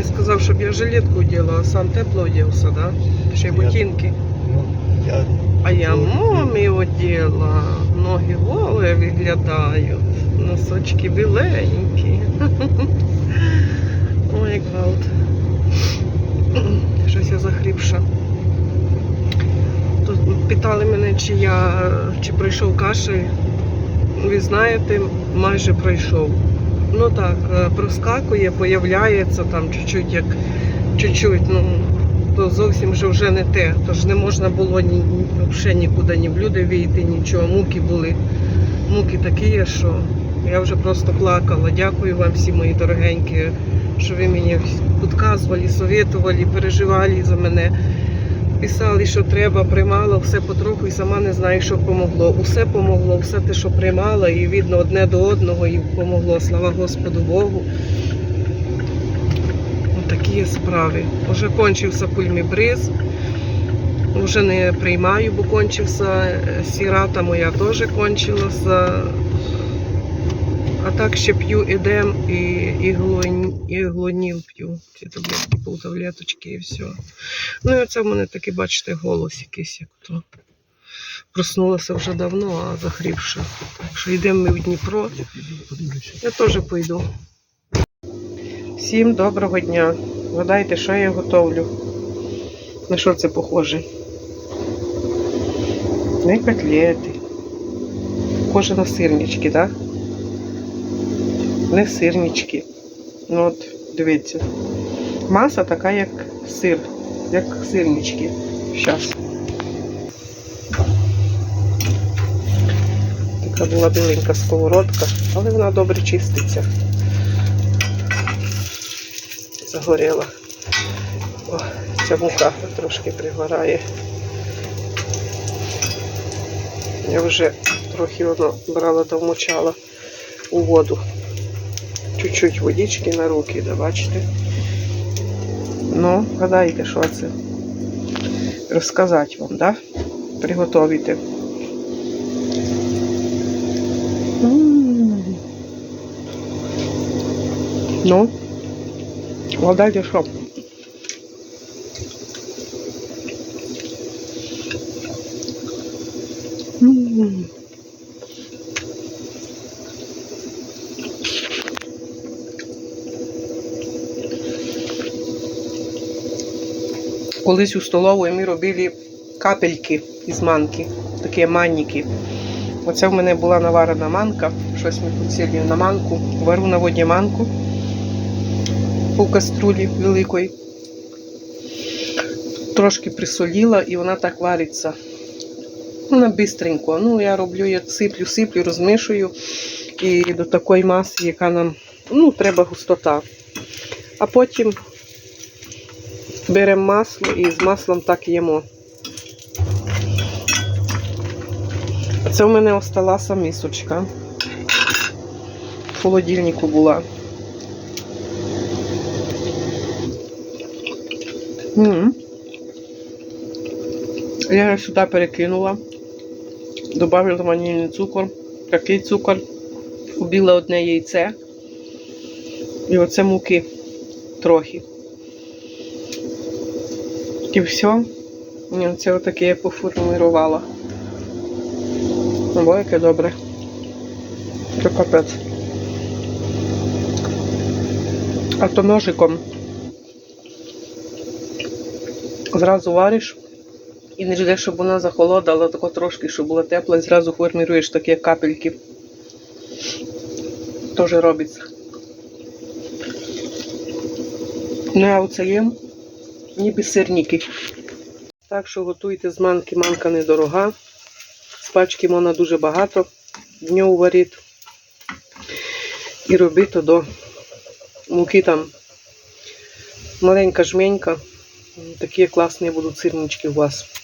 мені сказав, щоб я жилетку оділа, а сам тепло одівся, да? Ще й ботинки. Ну, я А я мамі оділа, ноги голі виглядають, носочки біленькі. Ой, гвалт. Щось я захріпша. Тут питали мене, чи я чи пройшов кашель. Ви знаєте, майже пройшов. Ну так, е, проскакує, появляється там чуть-чуть, як чуть-чуть, ну то зовсім вже вже не те. Тож не можна було ні взагалі нікуди ні в люди вийти, нічого. Муки були. Муки такі, що я вже просто плакала. Дякую вам всі мої дорогенькі, що ви мені підказували, советували, переживали за мене. Писали, що треба, приймала все потроху і сама не знаю, що помогло. Усе помогло, все те, що приймала, і видно одне до одного, і помогло. Слава Господу Богу. Такі справи. Уже кончився пульмібриз. Вже не приймаю, бо кончився. Сірата моя теж кончилася. А так ще п'ю едем і іглон, іглоніл п'ю. Ці таблетки, полтаблеточки і все. Ну і оце в мене такий, бачите, голос якийсь, як то. Проснулася вже давно, а захріпша. Так що йдемо ми в Дніпро. я теж пойду. Всім доброго дня. Гадайте, що я готовлю. На що це похоже? На котлети. Похоже на сирнички, так? Не сирнички. Ну от, дивіться. Маса така, як сир, як сирнички. Зараз. Така була біленька сковородка, але вона добре чиститься. Загоріла. О, ця мука трошки пригорає. Я вже трохи воно брала та вмочала у воду. Чуть-чуть водички на руки, да, бачите? Ну, гадайте, що це? Розказати вам, да? Приготовити. Ну, далі що? М. Колись у столовій ми робили капельки із манки, такі манніки. Оце в мене була наварена манка. Щось ми підсілюємо на манку. Вару на воді манку у каструлі великої. Трошки присоліла і вона так вариться. Вона бистренько. Ну, я роблю, я сиплю, сиплю, розмішую і до такої маси, яка нам ну, треба густота. А потім беремо масло і з маслом так їмо. Це в мене осталася місочка. В холодильнику була. М. Я його сюди перекинула. Добавила ванільний цукор. Такий цукор. Убила одне яйце. І оце муки трохи. І все. Це отаке я поформулювала. Ого, яке добре. Це капець. А то ножиком зразу вариш і не ждеш, щоб вона захолодала, тако трошки, щоб була тепла, і зразу форміруєш такі капельки. Теж робиться. Ну, а оце їм ніби сирники. Так що готуйте з манки, манка недорога. З пачки можна дуже багато днів варить. І робити до муки там маленька жменька. Такі класні будуть сирнички у вас.